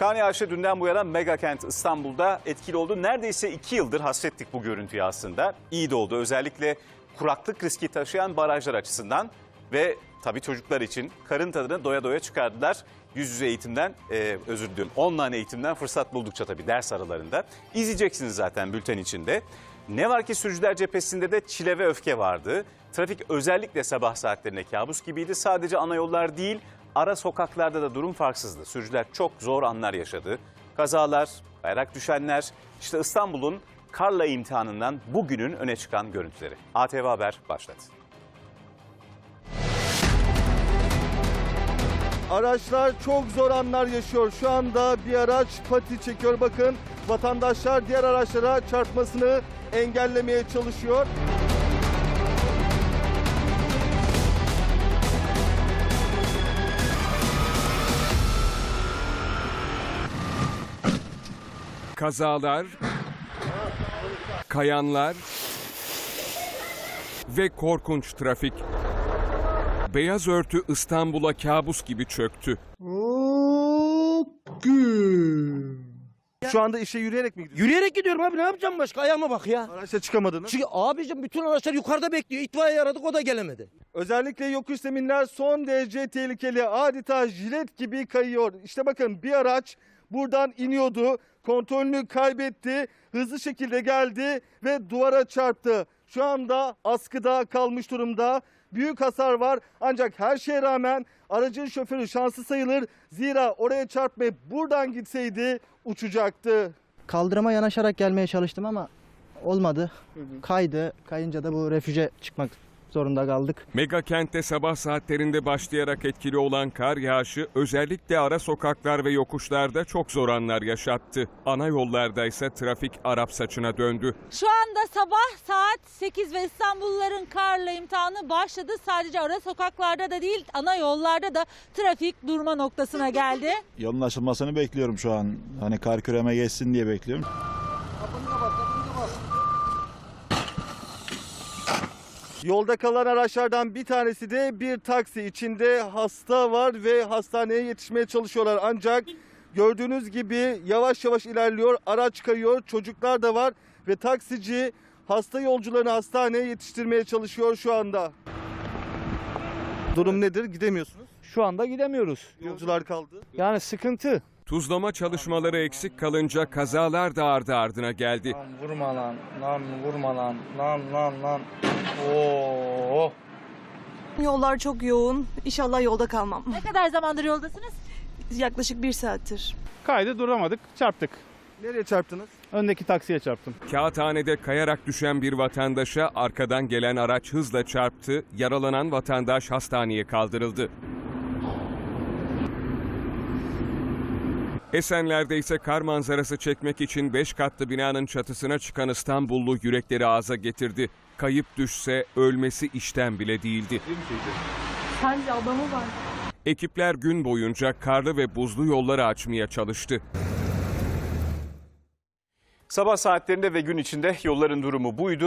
Kar yağışı dünden bu yana mega kent İstanbul'da etkili oldu. Neredeyse iki yıldır hasrettik bu görüntüyü aslında. İyi de oldu özellikle kuraklık riski taşıyan barajlar açısından ve tabii çocuklar için karın tadını doya doya çıkardılar. Yüz yüze eğitimden, e, özür diliyorum online eğitimden fırsat buldukça tabii ders aralarında. İzleyeceksiniz zaten bülten içinde. Ne var ki sürücüler cephesinde de çile ve öfke vardı. Trafik özellikle sabah saatlerinde kabus gibiydi. Sadece ana yollar değil, ara sokaklarda da durum farksızdı. Sürücüler çok zor anlar yaşadı. Kazalar, bayrak düşenler, işte İstanbul'un karla imtihanından bugünün öne çıkan görüntüleri. ATV Haber başladı. Araçlar çok zor anlar yaşıyor. Şu anda bir araç pati çekiyor. Bakın vatandaşlar diğer araçlara çarpmasını engellemeye çalışıyor. Kazalar, kayanlar ve korkunç trafik. Beyaz örtü İstanbul'a kabus gibi çöktü. Şu anda işe yürüyerek mi gidiyorsunuz? Yürüyerek gidiyorum abi ne yapacağım başka ayağıma bak ya. Araçta çıkamadınız. Çünkü abicim bütün araçlar yukarıda bekliyor. İtfaiye aradık o da gelemedi. Özellikle yokuş zeminler son derece tehlikeli. Adeta jilet gibi kayıyor. İşte bakın bir araç buradan iniyordu. Kontrolünü kaybetti. Hızlı şekilde geldi ve duvara çarptı. Şu anda askıda kalmış durumda. Büyük hasar var ancak her şeye rağmen aracın şoförü şanslı sayılır. Zira oraya çarpmayıp buradan gitseydi uçacaktı. Kaldırıma yanaşarak gelmeye çalıştım ama olmadı. Kaydı. Kayınca da bu refüje çıkmak zorunda kaldık. Mega kentte sabah saatlerinde başlayarak etkili olan kar yağışı özellikle ara sokaklar ve yokuşlarda çok zor anlar yaşattı. Ana yollarda ise trafik Arap saçına döndü. Şu anda sabah saat 8 ve İstanbulluların karla imtihanı başladı. Sadece ara sokaklarda da değil ana yollarda da trafik durma noktasına geldi. Yolun açılmasını bekliyorum şu an. Hani kar küreme geçsin diye bekliyorum. Yolda kalan araçlardan bir tanesi de bir taksi. İçinde hasta var ve hastaneye yetişmeye çalışıyorlar. Ancak gördüğünüz gibi yavaş yavaş ilerliyor. Araç kayıyor. Çocuklar da var ve taksici hasta yolcularını hastaneye yetiştirmeye çalışıyor şu anda. Durum nedir? Gidemiyorsunuz. Şu anda gidemiyoruz. Yolcular kaldı. Yani sıkıntı. Tuzlama çalışmaları eksik kalınca kazalar da ardı ardına geldi. Lan vurma lan, lan vurma lan, lan lan lan. Oo. Yollar çok yoğun. İnşallah yolda kalmam. Ne kadar zamandır yoldasınız? Yaklaşık bir saattir. Kaydı duramadık, çarptık. Nereye çarptınız? Öndeki taksiye çarptım. Kağıthane'de kayarak düşen bir vatandaşa arkadan gelen araç hızla çarptı. Yaralanan vatandaş hastaneye kaldırıldı. Esenler'de ise kar manzarası çekmek için 5 katlı binanın çatısına çıkan İstanbullu yürekleri ağza getirdi. Kayıp düşse ölmesi işten bile değildi. Sence adamı var. Ekipler gün boyunca karlı ve buzlu yolları açmaya çalıştı. Sabah saatlerinde ve gün içinde yolların durumu buydu.